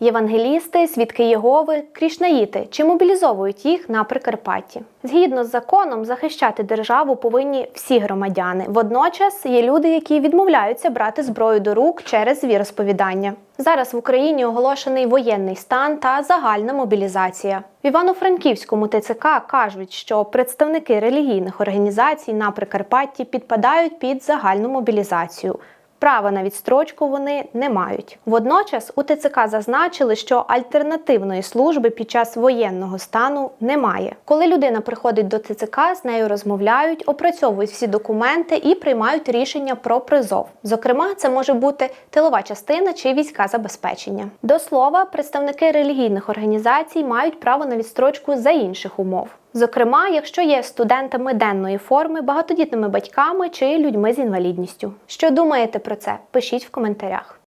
Євангелісти, свідки Єгови, крішнаїти чи мобілізовують їх на Прикарпатті. Згідно з законом, захищати державу повинні всі громадяни. Водночас є люди, які відмовляються брати зброю до рук через віросповідання. Зараз в Україні оголошений воєнний стан та загальна мобілізація. В Івано-Франківському ТЦК кажуть, що представники релігійних організацій на Прикарпатті підпадають під загальну мобілізацію. Права на відстрочку вони не мають. Водночас у ТЦК зазначили, що альтернативної служби під час воєнного стану немає. Коли людина приходить до ТЦК, з нею розмовляють, опрацьовують всі документи і приймають рішення про призов. Зокрема, це може бути тилова частина чи війська забезпечення. До слова, представники релігійних організацій мають право на відстрочку за інших умов. Зокрема, якщо є студентами денної форми, багатодітними батьками чи людьми з інвалідністю. Що думаєте про це? Пишіть в коментарях.